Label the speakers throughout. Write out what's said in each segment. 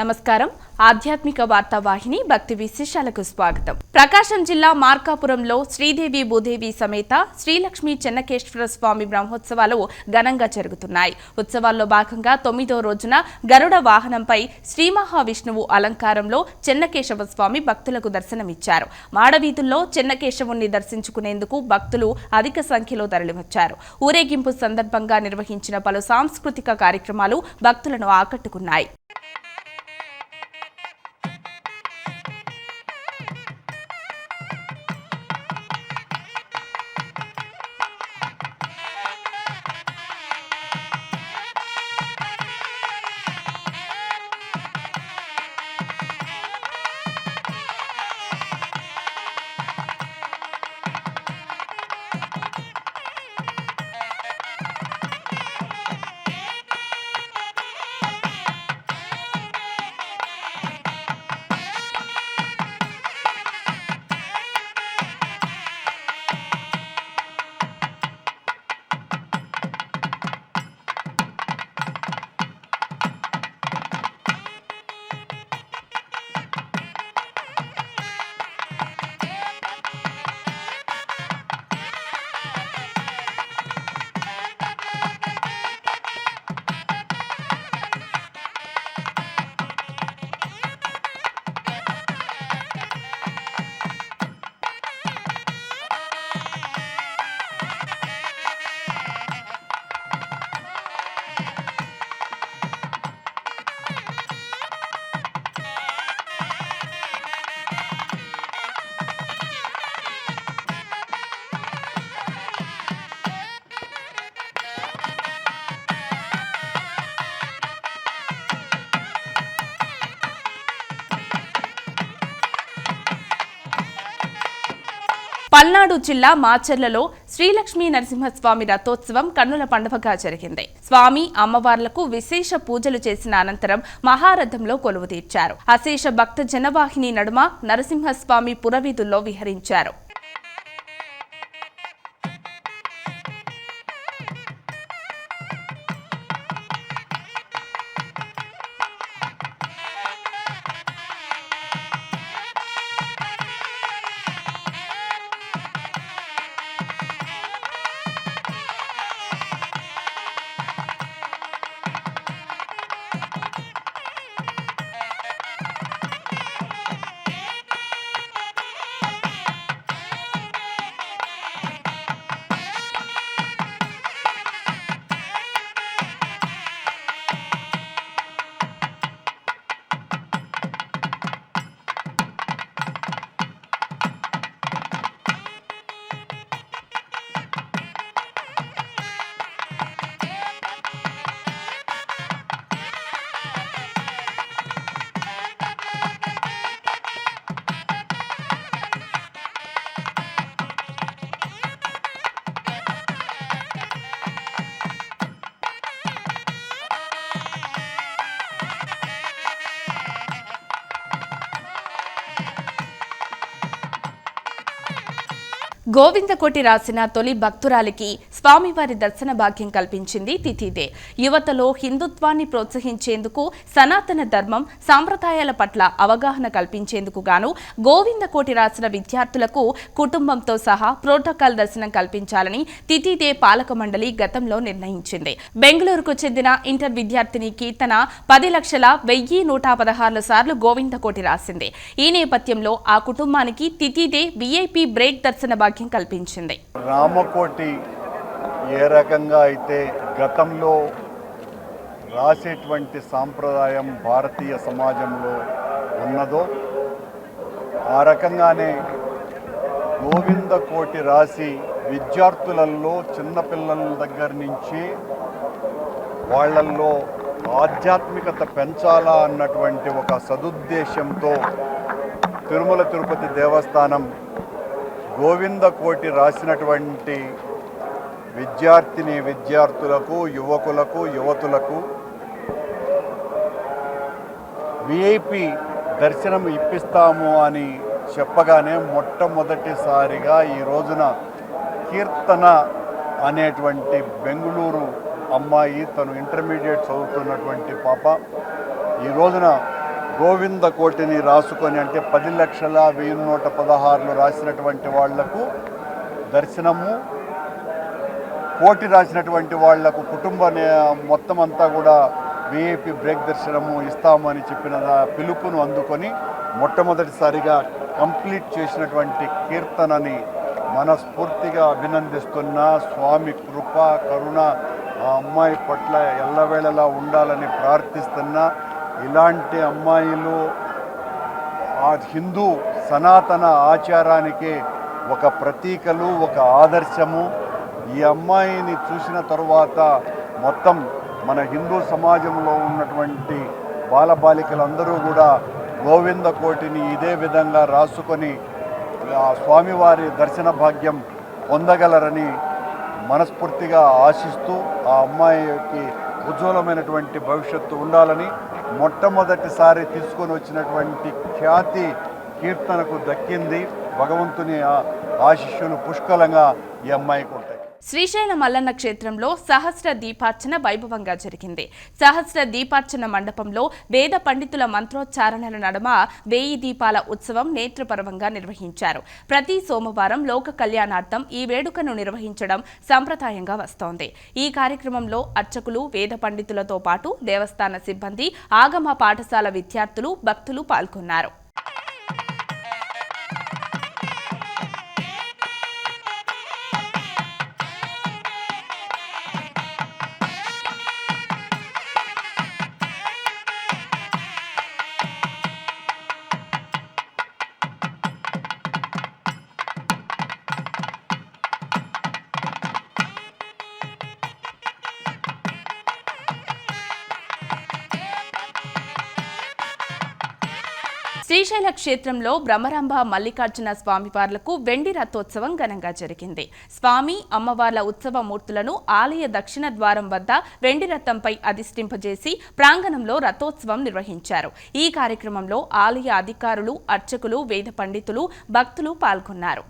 Speaker 1: నమస్కారం. ఆధ్యాత్మిక వార్తావాహిని భక్తి విశేషాలకు స్వాగతం. ప్రకాశం జిల్లా మార్కాపురంలో శ్రీదేవి భూదేవి సమేత శ్రీలక్ష్మి చెన్నకేశ్వర స్వామి బ్రహ్మోత్సవాలు ఘనంగా జరుగుతున్నాయి. ఉత్సవాల్లో భాగంగా తొమ్మిదో రోజున గరుడ వాహనంపై శ్రీ మహావిష్ణువు అలంకారంలో చెన్నకేశవ స్వామి భక్తులకు దర్శనమిచ్చారు. మాడవీధుల్లో చెన్నకేశవుణ్ణి దర్శించుకునేందుకు భక్తులు అధిక సంఖ్యలో తరలివచ్చారు. ఊరేగింపు సందర్భంగా నిర్వహించిన పలు సాంస్కృతిక కార్యక్రమాలు భక్తులను ఆకట్టుకున్నాయి. పల్నాడు జిల్లా మాచర్లలో శ్రీలక్ష్మీ నరసింహస్వామి రథోత్సవం కన్నుల పండుగగా జరిగింది. స్వామి అమ్మవార్లకు విశేష పూజలు చేసిన అనంతరం మహారథంలో కొలువు తీర్చారు అశేష భక్త జనవాహిని నడుమ నరసింహస్వామి పురవీధుల్లో విహరించారు. గోవిందకోటి రాసిన తొలి భక్తురాలికి స్వామివారి దర్శన భాగ్యం కల్పించింది తిథిదే. యువతలో హిందుత్వాన్ని ప్రోత్సహించేందుకు సనాతన ధర్మం సాంప్రదాయాల పట్ల అవగాహన కల్పించేందుకు గాను గోవిందకోటి రాసిన విద్యార్థులకు కుటుంబంతో సహా ప్రోటోకాల్ దర్శనం కల్పించాలని తిథిదే పాలక మండలి గతంలో నిర్ణయించింది. బెంగళూరుకు చెందిన ఇంటర్ విద్యార్థిని కీర్తన పది లక్షల వెయ్యి నూట పదహారు సార్లు గోవిందకోటి రాసింది. ఈ నేపథ్యంలో ఆ కుటుంబానికి తిథిదే విఐపి బ్రేక్ దర్శన భాగ్యం కల్పించింది.
Speaker 2: రామకోటి ఏ రకంగా అయితే గతంలో రాసేటువంటి సాంప్రదాయం భారతీయ సమాజంలో ఉన్నదో ఆ రకంగానే గోవింద కోటి రాసి విద్యార్థులలో చిన్నపిల్లల దగ్గర నుంచి వాళ్ళల్లో ఆధ్యాత్మికత పెంచాలా అన్నటువంటి ఒక సదుద్దేశంతో తిరుమల తిరుపతి దేవస్థానం గోవింద కోటి రాసినటువంటి విద్యార్థిని విద్యార్థులకు యువకులకు యువతులకు విఐపి దర్శనం ఇప్పిస్తాము అని చెప్పగానే మొట్టమొదటిసారిగా ఈ రోజున కీర్తన అనేటువంటి బెంగళూరు అమ్మాయి తను ఇంటర్మీడియట్ చదువుతున్నటువంటి పాప. ఈ రోజున గోవింద కోటిని రాసుకొని అంటే పది లక్షల వెయ్యి నూట పదహారులు రాసినటువంటి వాళ్ళకు దర్శనము పోటీ రాసినటువంటి వాళ్ళకు కుటుంబ మొత్తం అంతా కూడా విఐపి బ్రేక్ దర్శనము ఇస్తామని చెప్పిన పిలుపును అందుకొని మొట్టమొదటిసారిగా కంప్లీట్ చేసినటువంటి కీర్తనని మనస్ఫూర్తిగా అభినందిస్తున్న స్వామి కృప కరుణ ఆ అమ్మాయి పట్ల ఎల్లవేళలా ఉండాలని ప్రార్థిస్తున్నా ఇలాంటి అమ్మాయిలు ఆ హిందూ సనాతన ఆచారానికి ఒక ప్రతీకలు ఒక ఆదర్శము. ఈ అమ్మాయిని చూసిన తరువాత మొత్తం మన హిందూ సమాజంలో ఉన్నటువంటి బాలబాలికలందరూ కూడా గోవింద కోటిని ఇదే విధంగా రాసుకొని ఆ స్వామివారి దర్శన భాగ్యం పొందగలరని మనస్ఫూర్తిగా ఆశిస్తూ ఆ అమ్మాయికి ఉజ్వలమైనటువంటి భవిష్యత్తు ఉండాలని మొట్టమొదటిసారి తీసుకొని వచ్చినటువంటి ఖ్యాతి కీర్తనకు దక్కింది భగవంతుని ఆ ఆశిష్యులు పుష్కలంగా ఈ అమ్మాయికి ఉంటాయి.
Speaker 1: శ్రీశైల మల్లన్న క్షేత్రంలో సహస్ర దీపార్చన వైభవంగా జరిగింది. సహస్ర దీపార్చన మండపంలో వేద పండితుల మంత్రోచ్చారణల నడుమ వేయి దీపాల ఉత్సవం నేత్రపరవంగా నిర్వహించారు. ప్రతి సోమవారం లోక కళ్యాణార్థం ఈ వేడుకను నిర్వహించడం సంప్రదాయంగా వస్తోంది. ఈ కార్యక్రమంలో అర్చకులు వేద పండితులతో పాటు దేవస్థాన సిబ్బంది ఆగమ పాఠశాల విద్యార్థులు భక్తులు పాల్గొన్నారు. శ్రీశైల క్షేత్రంలో బ్రహ్మరంభ మల్లికార్జున స్వామివార్లకు వెండి రథోత్సవం ఘనంగా జరిగింది. స్వామి అమ్మవార్ల ఉత్సవ మూర్తులను ఆలయ దక్షిణ ద్వారం వద్ద వెండి రథంపై అధిష్టింపజేసి ప్రాంగణంలో రథోత్సవం నిర్వహించారు. ఈ కార్యక్రమంలో ఆలయ అధికారులు అర్చకులు వేద పండితులు భక్తులు పాల్గొన్నారు.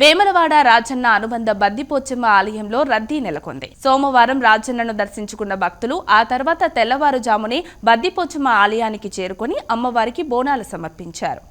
Speaker 1: వేమలవాడ రాజన్న అనుబంధ బద్దిపోచమ్మ ఆలయంలో రద్దీ నెలకొంది. సోమవారం రాజన్నను దర్శించుకున్న భక్తులు ఆ తర్వాత తెల్లవారుజామునే బద్దిపోచమ్మ ఆలయానికి చేరుకొని అమ్మవారికి బోనాలు సమర్పించారు.